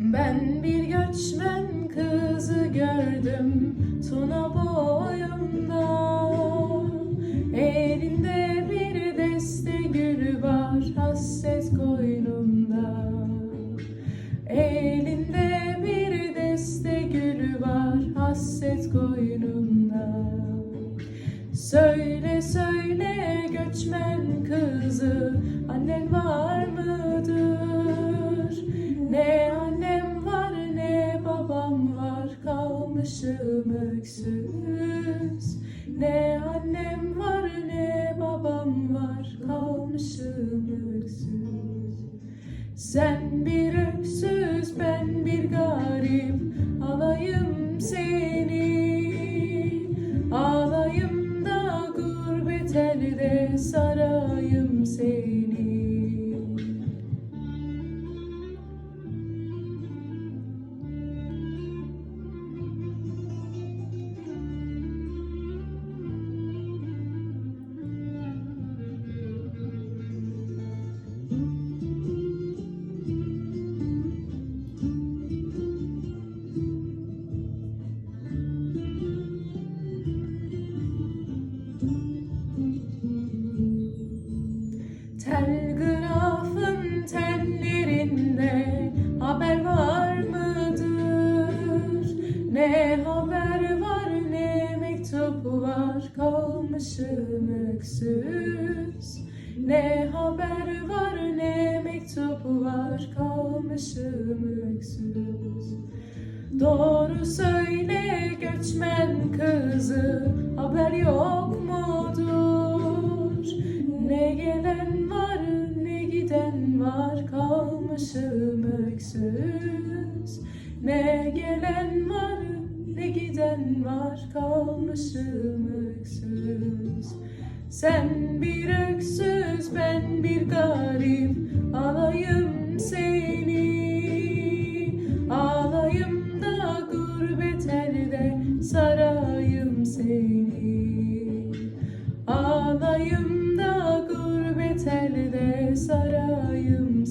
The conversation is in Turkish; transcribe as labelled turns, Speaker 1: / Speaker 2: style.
Speaker 1: Ben bir göçmen kızı gördüm Tuna boyunda. Elinde bir deste gül var hasret koynunda Elinde bir deste gül var hasret koynunda Söyle söyle göçmen kızı annen var mıdır? Öksüz Ne annem var ne babam var Kalmışım öksüz. Sen bir öksüz ben bir garip Alayım seni. Ağlayım da gurbet elde sarayım seni kalmışım öksüz. Ne haber var ne mektup var kalmışım öksüz. Doğru söyle göçmen kızı haber yok mudur? Ne gelen var ne giden var kalmışım öksüz. Ne gelen var giden var kalmışım öksüz. Sen bir öksüz ben bir garip alayım seni. Ağlayım da gurbet elde sarayım seni Ağlayım da gurbet elde sarayım